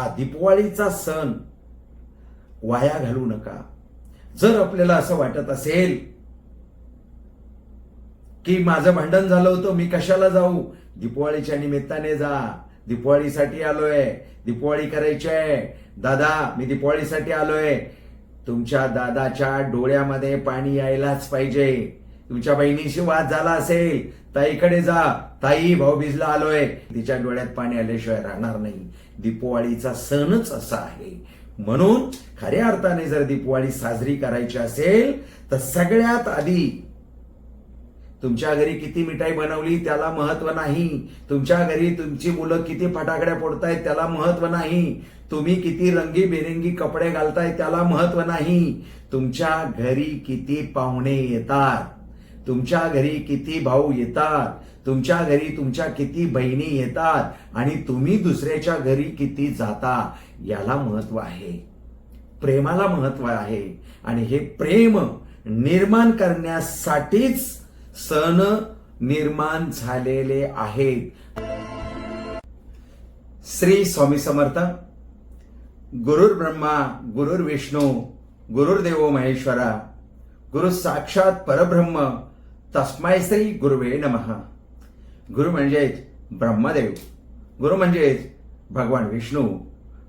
हा दीपवाळीचा सण वाया घालू नका. जर आपल्याला असं वाटत असेल की माझं भांडण झालं होतं मी कशाला जाऊ? दीपवाळीच्या निमित्ताने जा. दीपवाळीसाठी आलोय. दीपवाळी करायची आहे दादा मी दीपवाळीसाठी आलोय. तुमच्या दादाच्या डोळ्यामध्ये पाणी यायलाच पाहिजे. तुमच्या बहिणीशी वाद झाला असेल ताईकडे जा. ताई भाऊबीजला आलोय. तिच्या डोळ्यात पाणी आल्याशिवाय राहणार नाही. दीपवाळीचा सणच असा आहे. म्हणून खऱ्या अर्थाने जर दीपवाळी साजरी करायची असेल तर सगळ्यात आधी तुमच्या घरी किती मिठाई बनवली त्याला महत्त्व नाही. तुमच्या घरी तुमची मुलं किती फटाकड्या फोडतायत त्याला महत्त्व नाही. तुम्ही किती रंगी बेरंगी कपडे घालताय त्याला महत्त्व नाही. तुमच्या घरी किती पाहुणे येतात. तुमच्या घरी किती भाऊ येतात. तुमच्या घरी तुमच्या किती बहिणी येतात आणि तुम्ही दुसऱ्याच्या घरी किती जाता याला महत्त्व आहे. प्रेमाला महत्त्व आहे. आणि हे प्रेम निर्माण करण्यासाठीच सण निर्माण झालेले आहेत. श्री स्वामी समर्थ गुरुर ब्रह्मा गुरुर विष्णू गुरुर्देव महेश्वरा गुरु साक्षात परब्रह्म तस्माय श्री गुरुवे नमः. गुरु म्हणजेच ब्रह्मदेव. गुरु म्हणजेच भगवान विष्णू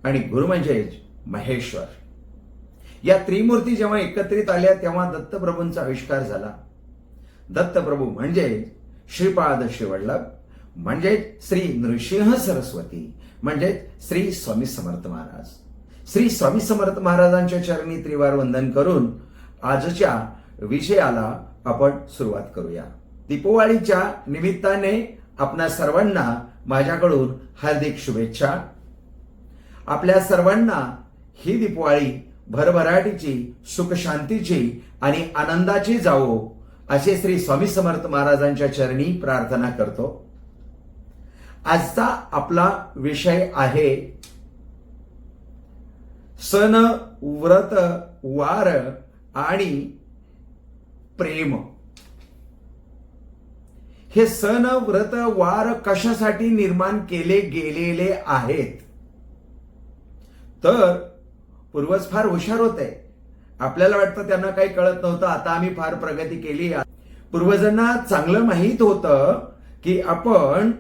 आणि गुरु म्हणजेच महेश्वर. या त्रिमूर्ती जेव्हा एकत्रित आल्या तेव्हा दत्तप्रभूंचा आविष्कार झाला. दत्तप्रभू म्हणजे श्रीपाद श्रीवल्लभ म्हणजेच श्री नृसिंह सरस्वती म्हणजेच श्री स्वामी समर्थ महाराज. श्री स्वामी समर्थ महाराजांच्या चरणी त्रिवार वंदन करून आजच्या विषयाला आपण सुरुवात करूया. दीपवाळीच्या निमित्ताने आपणा सर्वांना माझ्याकडून हार्दिक शुभेच्छा. आपल्या सर्वांना ही दीपवाळी भरभराटीची सुखशांतीची आणि आनंदाची जावो असे श्री स्वामी समर्थ महाराजांच्या चरणी प्रार्थना करतो. आजचा आपला विषय आहे सण व्रत वार आणि प्रेम. हे सण व्रत वार कशासाठी निर्माण केले गेलेले आहेत? तर पूर्वज फार हुशार होते. आपल्याला वाटतं त्यांना काही कळत नव्हतं आता आम्ही फार प्रगती केली. पूर्वजांना चांगलं माहीत होतं की आपण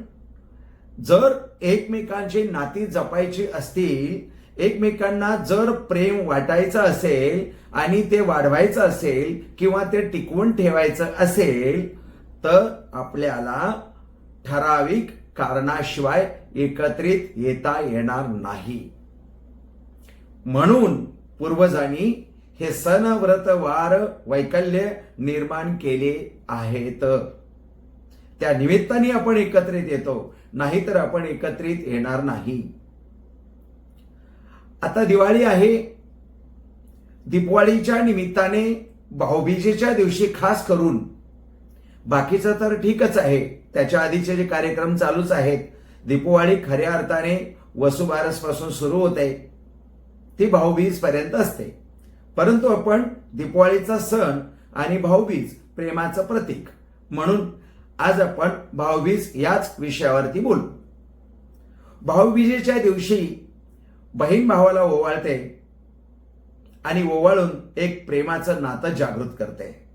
जर एकमेकांची नाती जपायची असतील एकमेकांना जर प्रेम वाटायचं असेल आणि ते वाढवायचं असेल किंवा ते टिकवून ठेवायचं असेल तर आपल्याला ठराविक कारणाशिवाय एकत्रित येता येणार नाही. म्हणून पूर्वजांनी हे सण व्रत वार वैकल्य निर्माण केले आहेत. त्या निमित्ताने आपण एकत्रित येतो नाहीतर आपण एकत्रित येणार नाही. आता दिवाळी आहे. दीपवाळीच्या निमित्ताने भाऊबीजेच्या दिवशी खास करून बाकीचं तर ठीकच आहे. त्याच्या आधीचे जे कार्यक्रम चालूच आहेत दीपवाळी खऱ्या अर्थाने वसुबारसपासून सुरू होते. ती भाऊबीज पर्यंत असते. परंतु आपण दीपवाळीचा सण आणि भाऊबीज प्रेमाचं प्रतीक म्हणून आज आपण भाऊबीज याच विषयावरती बोलू. भाऊबीजेच्या दिवशी बहीण भावाला ओवाळते आणि ओवाळून एक प्रेमाचं नातं जागृत करते.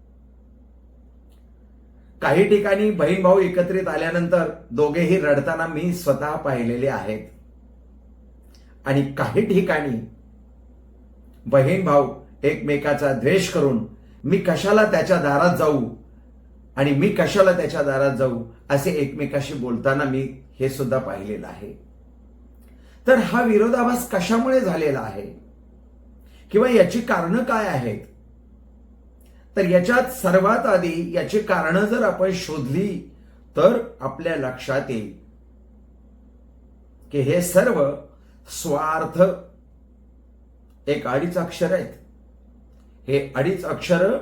काही ठिकाणी बहीण भाऊ एकत्रित आल्यानंतर दोघेही रडताना मी स्वतः पाहिलेले आहेत. आणि काही ठिकाणी बहीण भाऊ एकमेकाचा द्वेष करून मी कशाला त्याच्या दारात जाऊ आणि मी कशाला त्याच्या दारात जाऊ असे एकमेकाशी बोलताना मी हे सुद्धा पाहिलेलं आहे. तर हा विरोधाभास कशामुळे झालेला आहे? किंवा याची कारणं काय आहेत? तर याच्यात सर्वात आधी याची कारणं जर आपण शोधली तर आपल्या लक्षात येईल की हे सर्व स्वार्थ एक अडीच अक्षर आहेत. हे अडीच अक्षर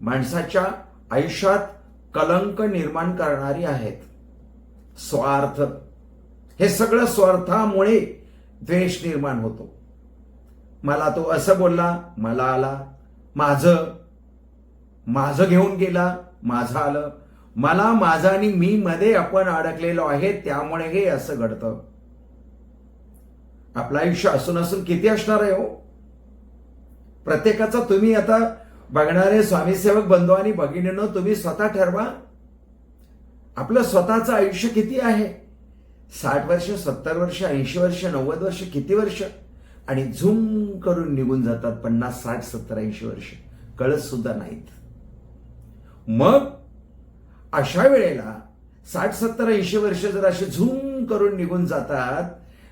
माणसाच्या आयुष्यात कलंक निर्माण करणारी आहेत. स्वार्थ. हे सगळं स्वार्थामुळे द्वेष निर्माण होतो. मला तो असं बोलला मला आला. माझं माझं घेऊन गेला माझं आलं. मला माझं आणि मी मध्ये आपण अडकलेलो आहे त्यामुळे हे असं घडतं. आपलं आयुष्य असून असून किती असणार आहे हो? प्रत्येकाचा तुम्ही आता बघणारे स्वामीसेवक बंधू आणि भगिनीनं तुम्ही स्वतः ठरवा. आपलं स्वतःचं आयुष्य किती आहे? साठ वर्ष सत्तर वर्ष ऐंशी वर्ष नव्वद वर्ष किती वर्ष? आणि झूम करून निघून जातात पन्नास साठ सत्तर ऐंशी वर्ष. कळत सुद्धा नाहीत. मग अशा वेळेला साठ सत्तर ऐंशी वर्ष जर असे झूम करून निघून जातात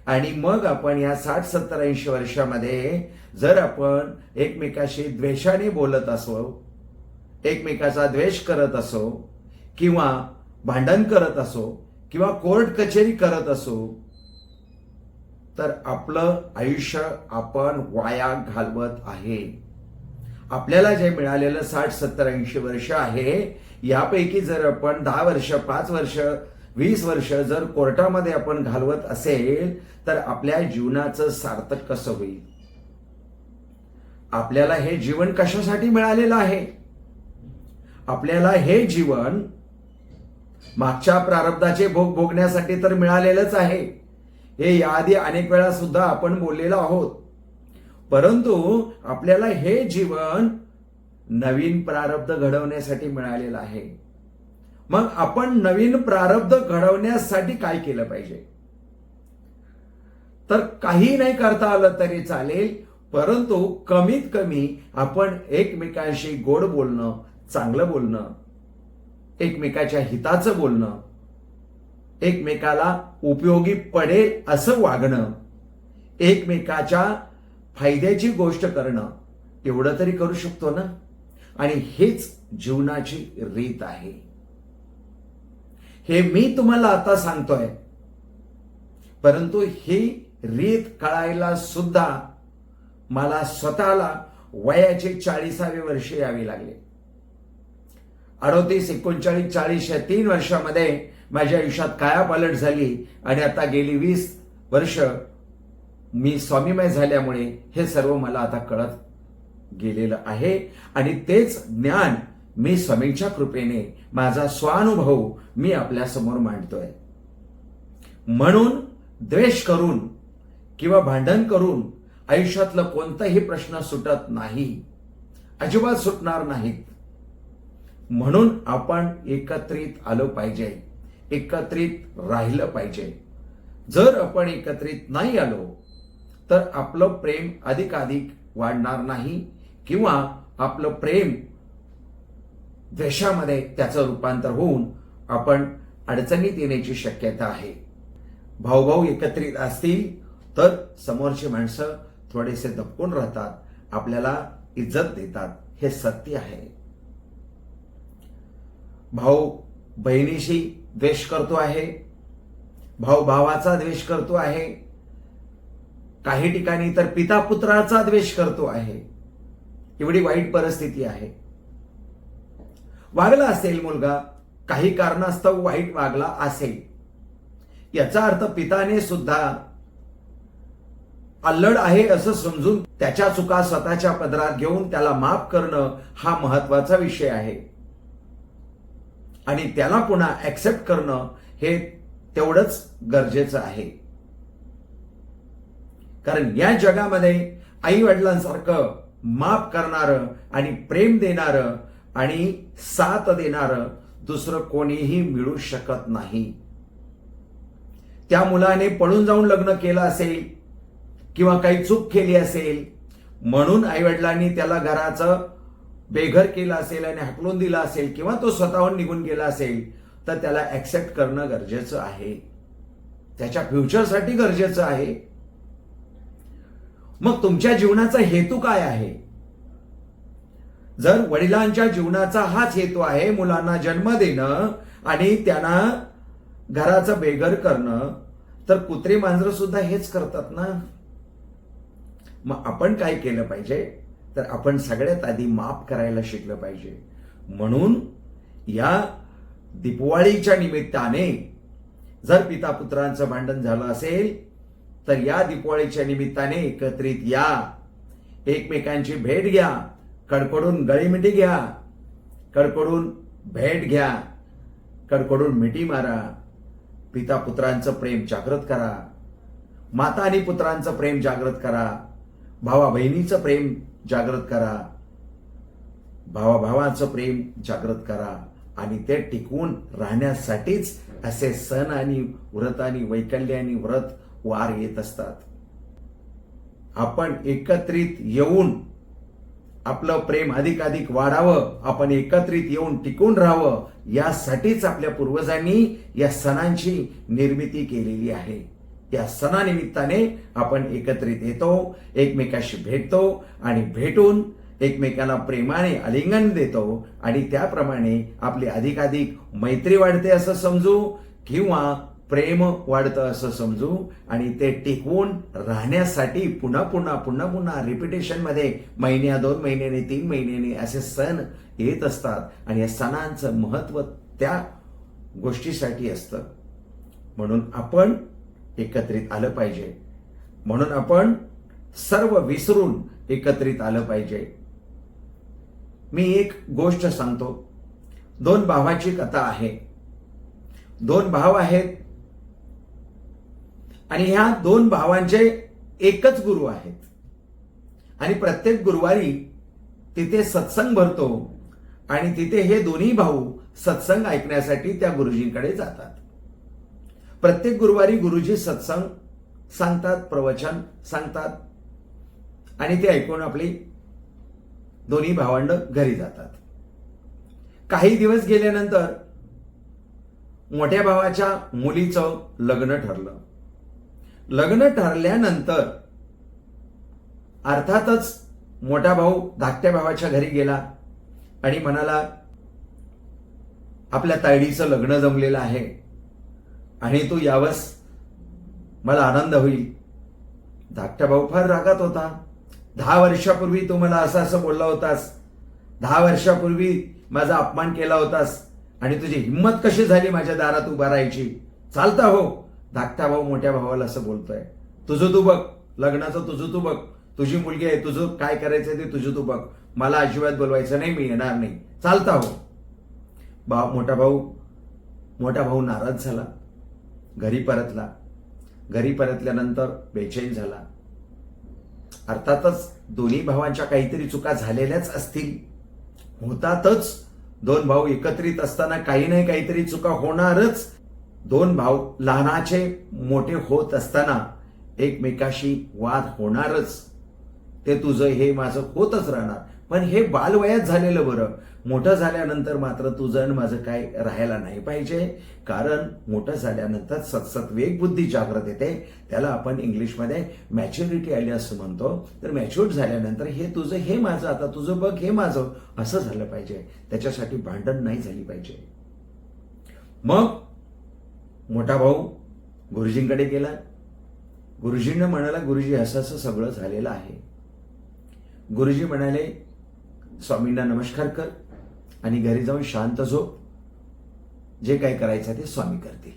आणि मग आपण या साठ सत्तर ऐंशी वर्षामध्ये जर आपण एकमेकाशी द्वेषाने बोलत असो एकमेकाचा द्वेष करत असो किंवा भांडण करत असो किंवा कोर्ट कचेरी करत असो तर आपलं आयुष्य आपण वाया घालवत आहे. आपल्याला जे मिळालेलं साठ सत्तर ऐंशी वर्ष आहे यापैकी जर आपण दहा वर्ष पाच वर्ष वीस वर्ष जर कोर्टामध्ये आपण घालवत असेल तर आपल्या जीवनाचं सार्थक कसं होईल? आपल्याला हे जीवन कशासाठी मिळालेलं आहे? आपल्याला हे जीवन मागच्या प्रारब्धाचे भोग भोगण्यासाठी तर मिळालेलंच आहे. हे याआधी अनेक वेळा सुद्धा आपण बोललेलो आहोत. परंतु आपल्याला हे जीवन नवीन प्रारब्ध घडवण्यासाठी मिळालेलं आहे. मग आपण नवीन प्रारब्ध घडवण्यासाठी काय केलं पाहिजे? तर काही नाही करता आलं तरी चालेल परंतु कमीत कमी आपण एकमेकांशी गोड बोलणं चांगलं बोलणं एकमेकाच्या हिताचं बोलणं एकमेकाला उपयोगी पडेल असं वागणं एकमेकाच्या फायद्याची गोष्ट करणं एवढं तरी करू शकतो ना? आणि हेच जीवनाची रीत आहे. हे मी तुम्हाला आता सांगतोय. परंतु ही रीत कळायला सुद्धा मला स्वतःला वयाचे चाळीसावे वर्ष यावे लागले. अडोतीस एकोणचाळीस चाळीस या तीन वर्षामध्ये माझ्या आयुष्यात कायापालट झाली आणि आता गेली वीस वर्ष मी स्वामीमय झाल्यामुळे हे सर्व मला आता कळत गेलेलं आहे. आणि तेच ज्ञान मी स्वामींच्या कृपेने माझा स्वानुभव मी आपल्यासमोर मांडतोय. म्हणून द्वेष करून किंवा भांडण करून आयुष्यातलं कोणताही प्रश्न सुटत नाही अजिबात सुटणार नाहीत. म्हणून आपण एकत्रित आलो पाहिजे एकत्रित राहिलं पाहिजे. जर आपण एकत्रित नाही आलो तर आपलं प्रेम अधिकाधिक वाढणार नाही किंवा आपलं प्रेम द्वेषामध्ये त्याचं रूपांतर होऊन आपण अडचणीत येण्याची शक्यता आहे. भाऊभाऊ एकत्रित असतील तर समोरची माणसं थोडेसे दबकून राहतात आपल्याला इज्जत देतात हे सत्य आहे. भाऊ बहिणीशी द्वेष करतो आहे भाऊ भावाचा द्वेष करतो आहे काही ठिकाणी तर पिता पुत्राचा द्वेष करतो आहे. एवढी वाईट परिस्थिती आहे. वागला असेल मुलगा काही कारणास्तव वाईट वागला असेल. याचा अर्थ पिताने सुद्धा अल्लड आहे असं समजून त्याच्या चुका स्वतःच्या पदरात घेऊन त्याला माफ करणं हा महत्त्वाचा विषय आहे. आणि त्याला पुन्हा ऍक्सेप्ट करणं हे तेवढंच गरजेचं आहे. कारण या जगामध्ये आई वडिलांसारखं माफ करणारं आणि प्रेम देणारं आणि साथ देणारं दुसरं कोणीही मिळू शकत नाही. त्या मुलाने पळून जाऊन लग्न केलं असेल किंवा काही चूक केली असेल म्हणून आईवडिलांनी त्याला घराचं बेघर केलं असेल आणि हकलून दिलं असेल किंवा तो स्वतःहून निघून गेला असेल तर त्याला ऍक्सेप्ट करणं गरजेचं आहे. त्याच्या फ्युचरसाठी गरजेचं आहे. मग तुमच्या जीवनाचा हेतू काय आहे? जर वडिलांच्या जीवनाचा हाच हेतू आहे मुलांना जन्म देणं आणि त्यांना घराचं बेघर करणं तर कुत्रे मांजर सुद्धा हेच करतात ना. मग आपण काय केलं पाहिजे? तर आपण सगळ्यात आधी माफ करायला शिकलं पाहिजे. म्हणून या दिपवाळीच्या निमित्ताने जर पिता पुत्रांचं भांडण झालं असेल तर या दिपवाळीच्या निमित्ताने एकत्रित या. एकमेकांची भेट घ्या. कडकडून गळीमिटी घ्या. कडकडून भेट घ्या. कडकडून मिठी मारा. पिता पुत्रांचं प्रेम जागृत करा. माता आणि पुत्रांचं प्रेम जागृत करा. भावा बहिणीचं प्रेम जागृत करा. भावाभावाचं प्रेम जागृत करा. आणि ते टिकून राहण्यासाठीच असे सण आणि व्रत आणि वैकल्य आणि व्रत वार येत असतात. आपण एकत्रित येऊन आपलं प्रेम अधिकाधिक वाढावं आपण एकत्रित येऊन टिकून राहावं यासाठीच आपल्या पूर्वजांनी या सणांची निर्मिती केलेली आहे. या सणानिमित्ताने आपण एकत्रित येतो एकमेकाशी भेटतो आणि भेटून एकमेकाला प्रेमाने आलिंगन देतो आणि त्याप्रमाणे आपली अधिकाधिक मैत्री वाढते असं समजू किंवा प्रेम वाढतं असं समजू आणि ते टिकवून राहण्यासाठी पुन्हा पुन्हा पुन्हा पुन्हा रिपिटेशनमध्ये महिन्या दोन महिन्याने तीन महिन्याने असे सण येत असतात. आणि या सणांचं महत्त्व त्या गोष्टीसाठी असतं. म्हणून आपण एकत्रित आलं पाहिजे. म्हणून आपण सर्व विसरून एकत्रित आलं पाहिजे. मी एक गोष्ट सांगतो. दोन भावाची कथा आहे. दोन भाव आहेत आणि ह्या दोन भावांचे एकच गुरु आहेत. आणि प्रत्येक गुरुवारी तिथे सत्संग भरतो आणि तिथे हे दोन्ही भाऊ सत्संग ऐकण्यासाठी त्या गुरुजींकडे जातात. प्रत्येक गुरुवारी गुरुजी सत्संग सांगतात प्रवचन सांगतात आणि ते ऐकून आपली दोन्ही भावंड घरी जातात. काही दिवस गेल्यानंतर मोठ्या भावाच्या मुलीचं लग्न ठरलं. लग्न ठरल्यानंतर अर्थातच मोठा भाऊ धाकट्या भावाच्या घरी गेला आणि म्हणाला आपल्या तायडीचं लग्न जमलेलं आहे आणि तू यावस. मला आनंद होईल. धाकटा भाऊ फार रागात होता. दहा वर्षापूर्वी तू मला असं असं बोलला होतास. दहा वर्षापूर्वी माझा अपमान केला होतास आणि तुझी हिंमत कशी झाली माझ्या दारात उभा राहायची? चालता हो. धाकटा भाऊ मोठ्या भावाला असं बोलतोय. तुझं तू बघ लग्नाचं तुझं तू बघ. तुझी मुलगी आहे तुझं काय करायचं ते तुझं तू बघ. मला अजिबात बोलवायचं नाही मी येणार नाही. चालता हो. बा मोठा भाऊ मोठा भाऊ नाराज झाला. घरी परतला. घरी परतल्यानंतर बेचैन झाला. अर्थातच दोन्ही भावांच्या काहीतरी चुका झालेल्याच असतील. होतातच. दोन भाऊ एकत्रित असताना काही नाही काहीतरी चुका होणारच. दोन भाऊ लहानाचे मोठे होत असताना एकमेकाशी वाद होणारच. ते तुझं हे माझं होतच राहणार. पण हे बालवयात झालेलं बरं. मोठं झाल्यानंतर मात्र तुझं आणि माझं काय राहायला नाही पाहिजे. कारण मोठं झाल्यानंतर सतसत वेगबुद्धी जागृत येते. त्याला आपण इंग्लिशमध्ये मॅच्युरिटी आली असं म्हणतो. तर मॅच्युअर झाल्यानंतर हे तुझं हे माझं आता तुझं बघ हे माझं असं झालं पाहिजे. त्याच्यासाठी भांडण नाही झाली पाहिजे. मग मोठा भाऊ गुरुजींकडे गेला. गुरुजींना म्हणाला गुरुजी असं असं सगळं झालेलं आहे. गुरुजी म्हणाले स्वामींना नमस्कार कर आणि घरी जाऊन शांत झोप. जे काय करायचं ते स्वामी करतील.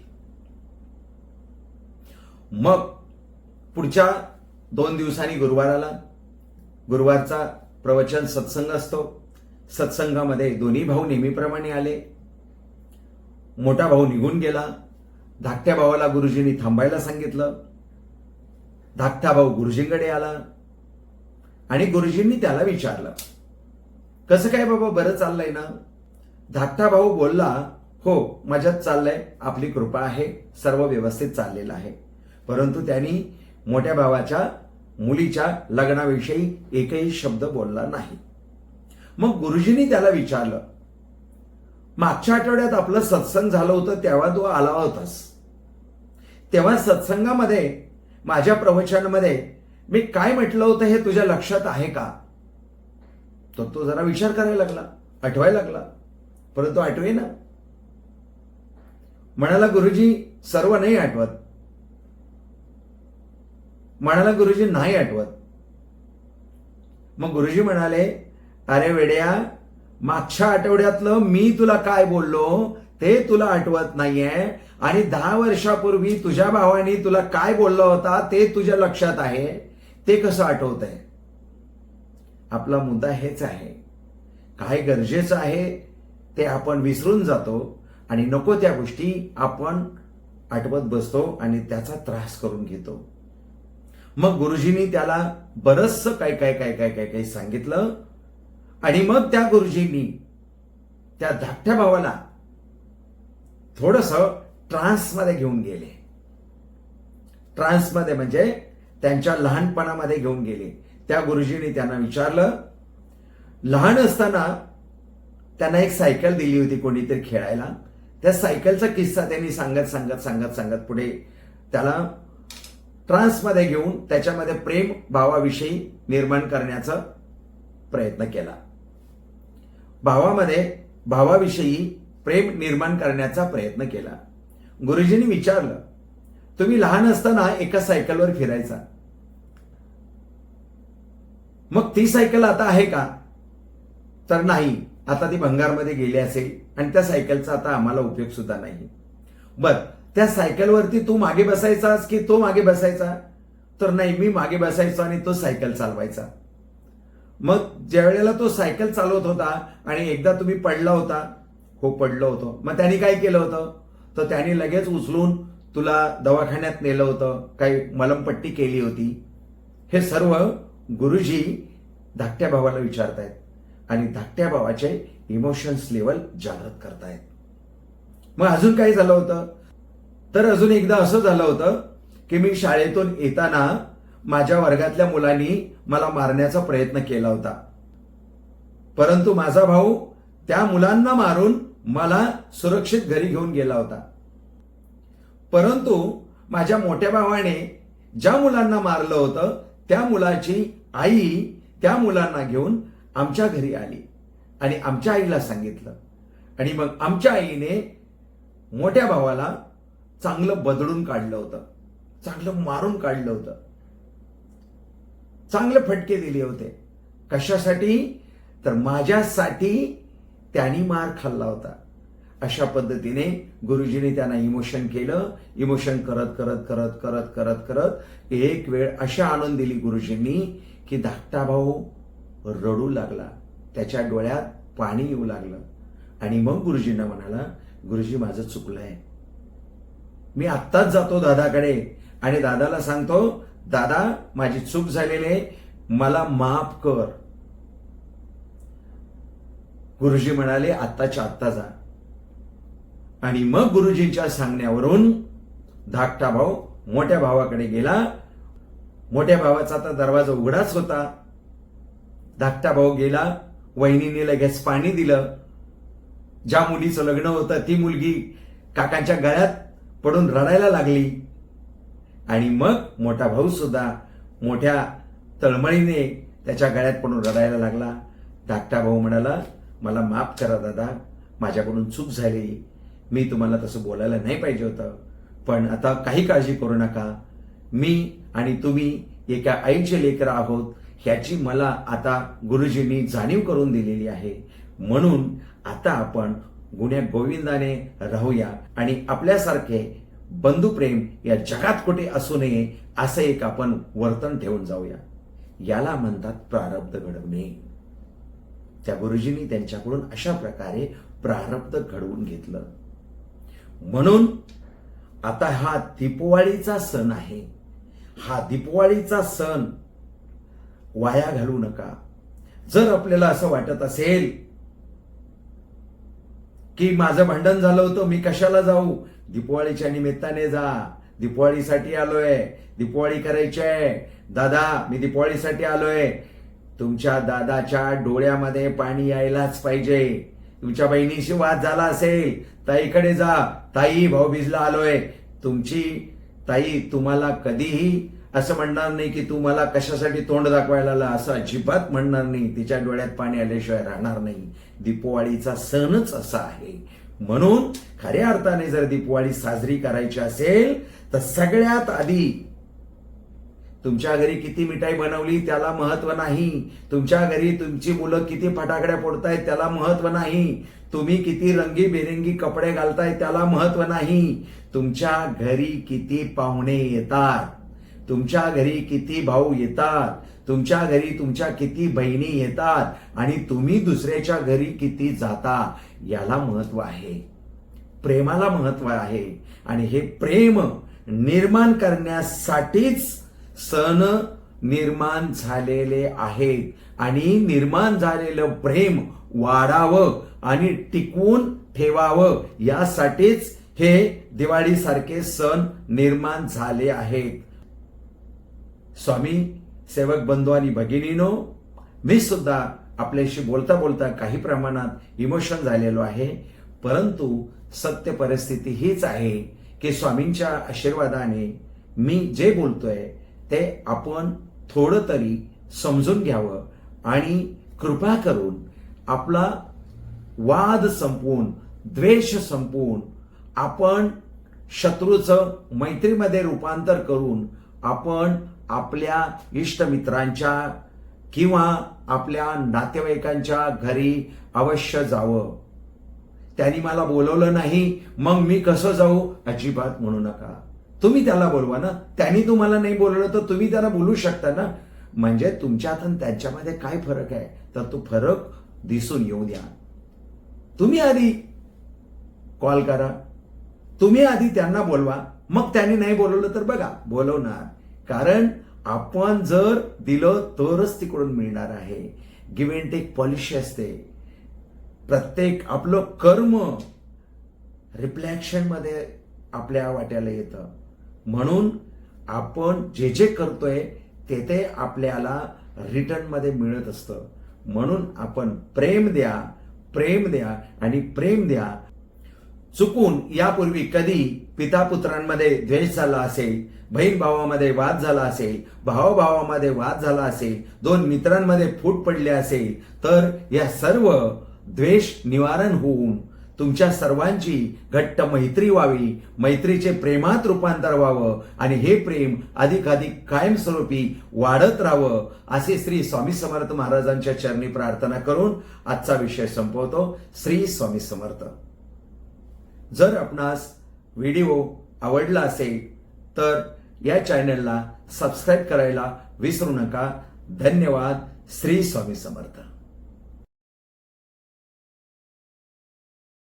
मग पुढच्या दोन दिवसांनी गुरुवार आला. गुरुवारचा प्रवचन सत्संग असतो. सत्संगामध्ये दोन्ही भाऊ नेहमीप्रमाणे आले. मोठा भाऊ निघून गेला. धाकट्या भावाला गुरुजींनी थांबायला सांगितलं. धाकटा भाऊ गुरुजींकडे आला आणि गुरुजींनी त्याला विचारलं कसं काय बाबा बरं चाललंय ना? धाकटा भाऊ बोलला हो माझ्यात चाललंय आपली कृपा आहे सर्व व्यवस्थित चाललेलं आहे. परंतु त्यांनी मोठ्या भावाच्या मुलीच्या लग्नाविषयी एकही शब्द बोलला नाही. मग गुरुजींनी त्याला विचारलं मागच्या आठवड्यात आपलं सत्संग झालं होतं तेव्हा तू आला होतास. तेव्हा सत्संगामध्ये माझ्या प्रवचनामध्ये मी काय म्हटलं होतं हे तुझ्या लक्षात आहे का? तर तो जरा विचार करायला लागला आठवायला लागला. परंतु आठवे ना म्हणाला गुरुजी सर्व नाही आठवत. म्हणाला गुरुजी नाही आठवत. मग गुरुजी म्हणाले अरे वेड्या मागच्या आठवड्यातलं मी तुला काय बोललो ते तुला आठवत नाहीये. आणि दहा वर्षापूर्वी तुझ्या भावाने तुला काय बोलला होता ते तुझ्या लक्षात आहे. ते कसं आठवत आहे आपला मुद्दा हेच आहे. काय गरजेचं आहे ते आपण विसरून जातो. आणि नको त्या गोष्टी आपण आठवत बसतो आणि त्याचा त्रास करून घेतो. मग गुरुजींनी त्याला बरचसं काय काय काय काय काय काय सांगितलं? आणि मग त्या गुरुजींनी त्या धाकट्या भावाला थोडस ट्रान्समध्ये घेऊन गेले. ट्रान्समध्ये म्हणजे त्यांच्या लहानपणामध्ये घेऊन गेले. त्या गुरुजींनी त्यांना विचारलं. लहान असताना त्यांना एक सायकल दिली होती कोणीतरी खेळायला. त्या सायकलचा किस्सा त्यांनी सांगत सांगत सांगत सांगत पुढे त्याला ट्रान्समध्ये घेऊन त्याच्यामध्ये प्रेम भावाविषयी निर्माण करण्याचा प्रयत्न केला. भावामध्ये भावाविषयी प्रेम निर्माण करण्याचा प्रयत्न केला. गुरुजींनी विचारलं तुम्ही लहान असताना एका सायकलवर फिरायचा. मग ती सायकल आता आहे का? तर नाही. आता ती भंगारमध्ये गेली असेल आणि त्या सायकलचा आता आम्हाला उपयोग सुद्धा नाही. बर. त्या सायकलवरती तू मागे बसायचास की तो मागे बसायचा? तर नाही. मी मागे बसायचो आणि तो सायकल चालवायचा. मग ज्या वेळेला तो सायकल चालवत होता आणि एकदा तुम्ही पडला होता हो पडलो होतो. मग त्यांनी काय केलं होतं? तर त्यांनी लगेच उचलून तुला दवाखान्यात नेलं होतं. काही मलमपट्टी केली होती. हे सर्व गुरुजी धाकट्या भावाला विचारतायत आणि धाकट्या भावाचे इमोशन्स लेवल जागृत करतायत. मग अजून काय झालं होतं? तर अजून एकदा असं झालं होतं की मी शाळेतून येताना माझ्या वर्गातल्या मुलांनी मला मारण्याचा प्रयत्न केला होता. परंतु माझा भाऊ त्या मुलांना मारून मला सुरक्षित घरी घेऊन गेला होता. परंतु माझ्या मोठ्या भावाने ज्या मुलांना मारलं होतं त्या मुलाची आई त्या मुलांना घेऊन आमच्या घरी आली आणि आमच्या आईला सांगितलं. आणि मग आमच्या आईने मोठ्या भावाला चांगलं बदलून काढलं होतं. चांगलं मारून काढलं होतं. चांगले फटके दिले होते. कशासाठी? तर माझ्यासाठी त्यांनी मार खाल्ला होता. अशा पद्धतीने गुरुजीने त्यांना इमोशन केलं. इमोशन करत करत करत करत करत करत एक वेळ अशा आणून दिली गुरुजींनी की धाकटा भाऊ रडू लागला. त्याच्या डोळ्यात पाणी येऊ लागलं. आणि मग गुरुजींना म्हणाला गुरुजी माझं चुकलंय. मी आत्ताच जातो दादाकडे आणि दादाला सांगतो दादा माझी चूक झालेली आहे. मला माफ कर. गुरुजी म्हणाले आत्ताच्या आत्ता जा. आणि मग गुरुजींच्या सांगण्यावरून धाकटा भाऊ मोठ्या भावाकडे गेला. मोठ्या भावाचा आता दरवाजा उघडाच होता. धाकटा भाऊ गेला. वहिनीने लगेच पाणी दिलं. ज्या मुलीचं लग्न होतं ती मुलगी काकांच्या गळ्यात पडून रडायला लागली. आणि मग मोठा भाऊ सुद्धा मोठ्या तळमळीने त्याच्या गळ्यात पडून रडायला लागला. धाकटा भाऊ म्हणाला मला माफ करा दादा माझ्याकडून चूक झाली. मी तुम्हाला तसं बोलायला नाही पाहिजे होतं. पण आता काही काळजी करू नका. मी आणि तुम्ही एका आईचे लेकर आहोत. ह्याची मला आता गुरुजींनी जाणीव करून दिलेली आहे. म्हणून आता आपण गुण्या गोविंदाने राहूया आणि आपल्यासारखे बंधुप्रेम या जगात कुठे असू नये असं एक आपण वर्तन ठेवून जाऊया. याला म्हणतात प्रारब्ध घडवणे. त्या गुरुजींनी त्यांच्याकडून अशा प्रकारे प्रारब्ध घडवून घेतलं. म्हणून आता हा दीपवाळीचा सण आहे. हा दीपवाळीचा सण वाया घालू नका. जर आपल्याला असं वाटत असेल की माझं भांडण झालं होतं मी कशाला जाऊ? दीपवाळीच्या निमित्ताने जा. दीपवाळीसाठी आलोय. दीपवाळी करायची आहे दादा मी दीपवाळीसाठी आलोय. तुमच्या दादाच्या डोळ्यामध्ये पाणी यायलाच पाहिजे. तुमच्या बहिणीशी वाद झाला असेल ताईकडे जा. ताई भाऊबीजला आलोय. तुमची ताई तुम्हाला कधीही असं म्हणणार नाही की तू मला कशासाठी तोंड दाखवायला आला असं अजिबात म्हणणार नाही. तिच्या डोळ्यात पाणी आल्याशिवाय राहणार नाही. दीपवाळीचा सणच असा आहे. म्हणून खऱ्या अर्थाने जर दीपवाळी साजरी करायची असेल तर सगळ्यात आधी तुमच्या घरी किती मिठाई बनवली त्याला महत्त्व नाही. तुमच्या घरी तुमची मुलं किती फटाकड्या फोडतायत त्याला महत्त्व नाही. तुम्ही किती रंगी बेरंगी कपडे घालताय त्याला महत्त्व नाही. तुमच्या घरी किती पाहुणे येतात. तुमच्या घरी किती भाऊ येतात तुमच्या घरी तुमच्या किती बहिणी येतात आणि तुम्ही दुसऱ्याच्या घरी किती जाता याला महत्त्व आहे. प्रेमाला महत्त्व आहे. आणि हे प्रेम निर्माण करण्यासाठीच सण निर्माण झालेले आहेत. आणि निर्माण झालेलं प्रेम वाढावं आणि टिकवून ठेवावं यासाठीच हे दिवाळीसारखे सण निर्माण झाले आहेत. स्वामी सेवक बंधू आणि भगिनीनो मी सुद्धा आपल्याशी बोलता बोलता काही प्रमाणात इमोशन झालेलो आहे. परंतु सत्य परिस्थिती हीच आहे की स्वामींच्या आशीर्वादाने मी जे बोलतोय ते आपण थोडं तरी समजून घ्यावं आणि कृपा करून आपला वाद संपवून द्वेष संपवून आपण शत्रूचं मैत्रीमध्ये रूपांतर करून आपण आपल्या इष्टमित्रांच्या किंवा आपल्या नातेवाईकांच्या घरी अवश्य जावं. त्यांनी मला बोलवलं नाही मग मी कसं जाऊ? अजिबात म्हणू नका. तुम्ही त्याला बोलवा ना. त्यांनी तुम्हाला नाही बोलवलं तर तुम्ही त्याला बोलू शकता ना. म्हणजे तुमच्यात आणि त्यांच्यामध्ये काय फरक आहे? तर तो फरक दिसून येऊ द्या. तुम्ही आधी कॉल करा. तुम्ही आधी त्यांना बोलवा. मग त्यांनी नाही बोलवलं तर बघा बोलवणार. कारण आपण जर दिलं तरच तिकडून मिळणार आहे. गिव्ह अँड टेक पॉलिशी असते. प्रत्येक आपलं कर्म रिफ्लॅक्शनमध्ये आपल्या वाट्याला येतं. म्हणून आपण जे जे करतोय ते ते आपल्याला रिटर्नमध्ये मिळत असतं. म्हणून आपण प्रेम द्या प्रेम द्या आणि प्रेम द्या. चुकून यापूर्वी कधी पिता पुत्रांमध्ये द्वेष झाला असेल बहीण भावामध्ये वाद झाला असेल भावाभावामध्ये वाद झाला असेल दोन मित्रांमध्ये फूट पडले असेल तर या सर्व द्वेष निवारण होऊन तुमच्या सर्वांची घट्ट मैत्री व्हावी मैत्रीचे प्रेमात रूपांतर व्हावं आणि हे प्रेम अधिकाधिक कायमस्वरूपी वाढत राहावं असे श्री स्वामी समर्थ महाराजांच्या चरणी प्रार्थना करून आजचा विषय संपवतो. श्री स्वामी समर्थ. जर आपणास व्हिडिओ आवडला असेल तर या चॅनलला सबस्क्राईब करायला विसरू नका. धन्यवाद. श्री स्वामी समर्थ.